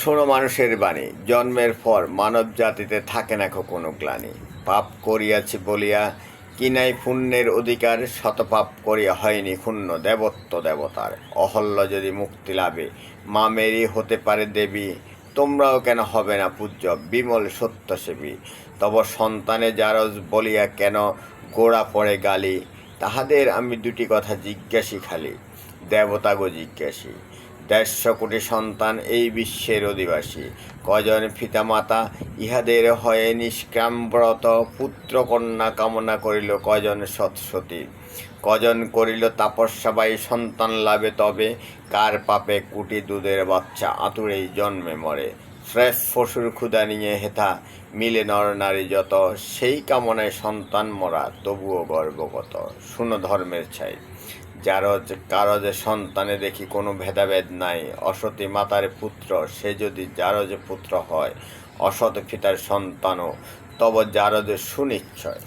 শোনো মানুষের বাণী, জন্মের পর মানব জাতিতে থাকে না কো কোনো গ্লানি। পাপ করিয়াছি বলিয়া কিনাই পুণ্যের অধিকার, শতপাপ করিয়া হয়নি ক্ষুণ্ণ দেবত্ব দেবতার। অহল্য যদি মুক্তি লাভে মা মেরি হতে পারে দেবী। তোমরাও কেন হবে না পূজ্য, বিমল সত্যসেবী? তব সন্তানে জারজ বলিয়া কেন গোড়া পড়ে গালি? তাহাদের আমি দুটি কথা জিজ্ঞাসি খালি দেবতাগো জিজ্ঞাসী। দেড়শো কোটি সন্তান এই বিশ্বের অধিবাসী। কজন পিতামাতা ইহাদের হয়ে নিষ্কামব্রত পুত্র কন্যা কামনা করিল, কজন সৎসতী। কজন করিল তাপস্যাবাই সন্তান লাভে তবে কার পাপে কুটি দুধের বাচ্চা আতুরেই জন্মে মরে। ফ্রেশ পশুর ক্ষুদা নিয়ে হেথা মিলে নর নারী যত, সেই কামনায় সন্তান মরা তবুও গর্বগত শুনো ধর্মের ছাই। যার যে, কারও যে সন্তানে দেখি কোনো ভেদাভেদ নাই, অসতী মাতার পুত্র, সে যদি যারও যে পুত্র হয়, অসৎ পিতার সন্তানও, তব যার যে সুনিশ্চয়।